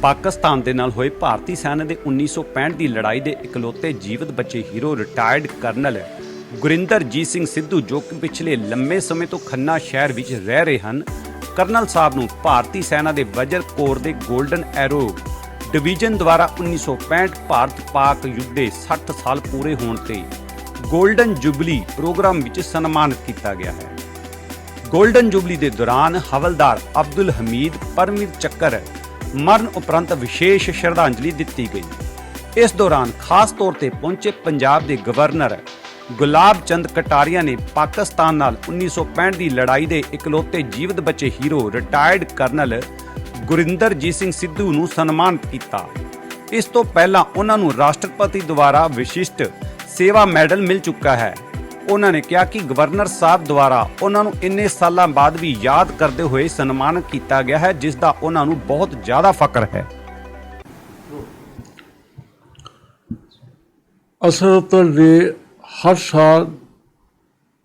ਪਾਕਿਸਤਾਨ ਦੇ ਨਾਲ ਹੋਏ ਭਾਰਤੀ ਸੈਨਾ ਦੇ 1965 ਦੀ ਲੜਾਈ ਦੇ ਇਕਲੌਤੇ ਜੀਵਤ ਬੱਚੇ hero retired colonel Gurinderjit Singh Sidhu, ਜੋ ਕਿ ਪਿਛਲੇ ਲੰਮੇ ਸਮੇਂ ਤੋਂ ਖੰਨਾ ਸ਼ਹਿਰ ਵਿੱਚ ਰਹਿ ਰਹੇ ਹਨ, ਕਰਨਲ ਸਾਹਿਬ ਨੂੰ ਭਾਰਤੀ ਸੈਨਾ ਦੇ ਵਜਰ ਕੋਰ ਦੇ ਗੋਲਡਨ ਐਰੋ ਡਿਵੀਜ਼ਨ ਦੁਆਰਾ 1965 ਭਾਰਤ-ਪਾਕ ਯੁੱਧ ਦੇ 60 ਸਾਲ ਪੂਰੇ ਹੋਣ ਤੇ ਗੋਲਡਨ ਜੁਬਲੀ ਪ੍ਰੋਗਰਾਮ ਵਿੱਚ ਸਨਮਾਨਿਤ ਕੀਤਾ ਗਿਆ ਹੈ। ਗੋਲਡਨ ਜੁਬਲੀ ਦੇ ਦੌਰਾਨ ਹਵਲਦਾਰ ਅਬਦੁਲ ਹਮੀਦ ਪਰਮਵੀਰ ਚੱਕਰ ਮਰਨ ਉਪਰੰਤ ਵਿਸ਼ੇਸ਼ ਸ਼ਰਧਾਂਜਲੀ ਦਿੱਤੀ ਗਈ। ਇਸ ਦੌਰਾਨ ਖਾਸ ਤੌਰ ਤੇ ਪਹੁੰਚੇ ਪੰਜਾਬ ਦੇ ਗਵਰਨਰ ਗੁਲਾਬ ਚੰਦ ਕਟਾਰੀਆ ਨੇ ਪਾਕਿਸਤਾਨ ਨਾਲ 1965 ਦੀ ਲੜਾਈ ਦੇ ਇਕਲੌਤੇ ਜੀਵਤ ਬਚੇ hero retired colonel Gurinderjit Singh Sidhu ਨੂੰ ਸਨਮਾਨਿਤ ਕੀਤਾ। ਇਸ ਤੋਂ ਪਹਿਲਾਂ ਉਹਨਾਂ ਨੂੰ ਰਾਸ਼ਟਰਪਤੀ ਦੁਆਰਾ ਵਿਸ਼ਿਸ਼ਟ ਸੇਵਾ ਮੈਡਲ ਮਿਲ ਚੁੱਕਾ ਹੈ। ਉਹਨਾਂ ਨੇ ਕਿਹਾ ਕਿ ਗਵਰਨਰ ਸਾਹਿਬ ਦੁਆਰਾ ਉਹਨਾਂ ਨੂੰ ਇੰਨੇ ਸਾਲਾਂ ਬਾਅਦ ਵੀ ਯਾਦ ਕਰਦੇ ਹੋਏ ਸਨਮਾਨਿਤ ਕੀਤਾ ਗਿਆ ਹੈ, ਜਿਸ ਦਾ ਉਹਨਾਂ ਨੂੰ ਬਹੁਤ ਜ਼ਿਆਦਾ ਫਖਰ ਹੈ। ਅਸਰਤਲ ਦੇ ਹਰ ਸਾਲ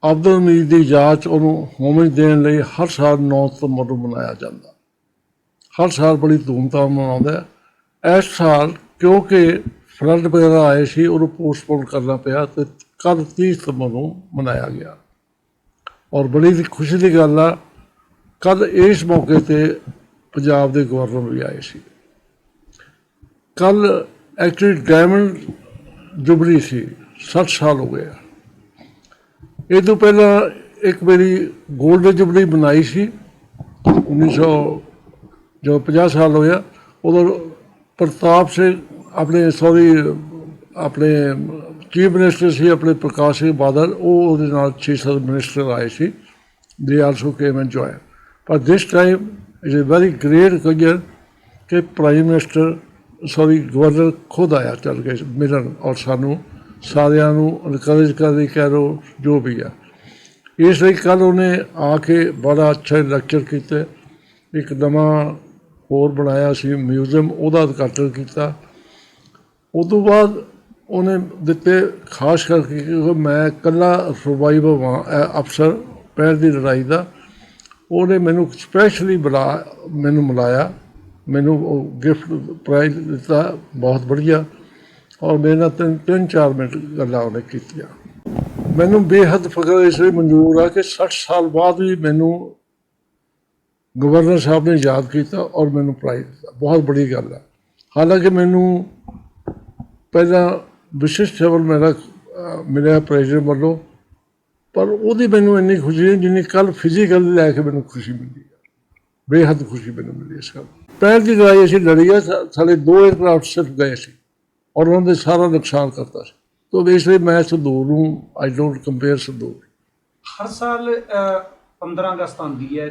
ਅਬਦੁਲ ਮੀਰ ਦੀ ਯਾਦ 'ਚ ਉਹਨੂੰ ਹੋਮਜ ਦੇਣ ਲਈ ਹਰ ਸਾਲ 9 ਸਤੰਬਰ ਨੂੰ ਮਨਾਇਆ ਜਾਂਦਾ। ਹਰ ਸਾਲ ਬੜੀ ਧੂਮਧਾਮ ਨਾਲ ਮਨਾਉਂਦਾ ਇਸ ਸਾਲ ਕਿਉਂਕਿ ਫਲੱਡ ਵਗੈਰਾ ਆਏ ਸੀ, ਉਹਨੂੰ ਪੋਸਟਪੋਨ ਕਰਨਾ ਪਿਆ ਤੇ ਕੱਲ੍ਹ 30 ਸਤੰਬਰ ਨੂੰ ਮਨਾਇਆ ਗਿਆ। ਔਰ ਬੜੀ ਦੀ ਖੁਸ਼ੀ ਦੀ ਗੱਲ ਆ ਕੱਲ ਇਸ ਮੌਕੇ ਤੇ ਪੰਜਾਬ ਦੇ ਗਵਰਨਰ ਵੀ ਆਏ ਸੀ। ਕੱਲ ਐਕਚੁਅਲੀ ਡਾਇਮੰਡ ਜੁਬਲੀ ਸੀ 60 ਸਾਲ ਹੋ ਗਏ ਇਹ ਤੋਂ ਪਹਿਲਾਂ ਇੱਕ ਮੇਰੀ 골ਡ ਜੁਬਲੀ ਬਣਾਈ ਸੀ 1900 ਜੋ 50 ਸਾਲ ਹੋਇਆ, ਉਦੋਂ ਪ੍ਰਤਾਪ ਸਿੰਘ ਆਪਣੇ ਸੌਰੀ ਆਪਣੇ ਚੀਫ ਮਿਨਿਸਟਰ ਸੀ ਆਪਣੇ ਪ੍ਰਕਾਸ਼ ਸਿੰਘ ਬਾਦਲ, ਉਹ ਉਹਦੇ ਨਾਲ 6-7 ਮਿਨਿਸਟਰ ਆਏ ਸੀ ਦੇ ਆਲਸੋ ਕੇਮ ਐਂਡ ਜੋਇਨ ਪਰ this time is a very great clear ਕਿ ਪ੍ਰਾਈਮ ਮਿਨਿਸਟਰ ਸੌਰੀ ਗਵਰਨਰ ਖੁਦ ਆਇਆ, ਚੱਲ ਕੇ ਮਿਲਣ ਔਰ ਸਾਨੂੰ ਸਾਰਿਆਂ ਨੂੰ ਇਨਕਰੇਜ ਕਰਦੀ ਕਹਿ ਲਓ, ਜੋ ਵੀ ਆ। ਇਸ ਲਈ ਕੱਲ ਉਹਨੇ ਆ ਕੇ ਬੜਾ ਅੱਛਾ ਲੈਕਚਰ ਕੀਤਾ, ਇੱਕ ਨਵਾਂ ਹੋਰ ਬਣਾਇਆ ਸੀ ਮਿਊਜ਼ੀਅਮ ਉਹਦਾ ਉਦਘਾਟਨ ਕੀਤਾ। ਉਸ ਤੋਂ ਬਾਅਦ ਉਹਨੇ ਦਿੱਤੇ ਖਾਸ ਕਰਕੇ ਕਿ ਮੈਂ ਇਕੱਲਾ ਸਰਵਾਈਵਰ ਹਾਂ ਅਫਸਰ ਪੈਰ ਦੀ ਲੜਾਈ ਦਾ। ਉਹਨੇ ਮੈਨੂੰ ਸਪੈਸ਼ਲੀ ਬੁਲਾ, ਮੈਨੂੰ ਮਿਲਾਇਆ। ਮੈਨੂੰ ਉਹ ਗਿਫਟ ਪ੍ਰਾਈਜ਼ ਦਿੱਤਾ, ਬਹੁਤ ਵਧੀਆ। ਔਰ ਮੇਰੇ ਨਾਲ ਤਿੰਨ ਤਿੰਨ, ਚਾਰ ਮਿੰਟ ਗੱਲਾਂ ਉਹਨੇ ਕੀਤੀਆਂ। ਮੈਨੂੰ ਬੇਹੱਦ ਫਖਰ ਇਸ ਲਈ ਮਨਜ਼ੂਰ ਆ ਕਿ 60 ਸਾਲ ਬਾਅਦ ਵੀ ਮੈਨੂੰ ਗਵਰਨਰ ਸਾਹਿਬ ਨੇ ਯਾਦ ਕੀਤਾ ਔਰ ਮੈਨੂੰ ਪ੍ਰਾਈਜ਼ ਦਿੱਤਾ। ਬਹੁਤ ਬੜੀ ਗੱਲ ਆ। ਹਾਲਾਂਕਿ ਮੈਨੂੰ ਪਹਿਲਾਂ ਵਿਸ਼ਿਸ਼ਟ ਸੇਵਲ ਮੇਰਾ ਮਿਲਿਆ ਪ੍ਰੈਜ਼ੀਡੈਂਟ ਵੱਲੋਂ ਪਰ ਉਹਦੀ ਮੈਨੂੰ ਇੰਨੀ ਖੁਸ਼ੀ ਨਹੀਂ ਜਿੰਨੀ ਕੱਲ ਫਿਜ਼ੀਕਲ ਲੈ ਕੇ ਮੈਨੂੰ ਖੁਸ਼ੀ ਮਿਲੀ ਬੇਹੱਦ ਖੁਸ਼ੀ ਮੈਨੂੰ ਮਿਲੀ ਇਸ ਗੱਲ ਪਹਿਲ ਦੀ ਲੜਾਈ ਅਸੀਂ ਲੜੀ ਆ ਸਾਡੇ ਦੋ 에ਅਰਕ੍ਰਾਫਟ ਸਿਰਫ ਗਏ ਸੀ ਔਰ ਉਹਨਾਂ ਦੇ ਸਾਰਾ ਨੁਕਸਾਨ ਕਰਤਾ ਸੀ। ਤੋਂ ਇਸ ਲਈ ਮੈਂ ਸੰਦੂਰ ਨੂੰ ਆਈ ਡੋਂਟ ਕੰਪੇਅਰ ਸੰਦੂਰ। ਹਰ ਸਾਲ ਅ, 15 ਅਗਸਤ ਆਉਂਦੀ ਹੈ।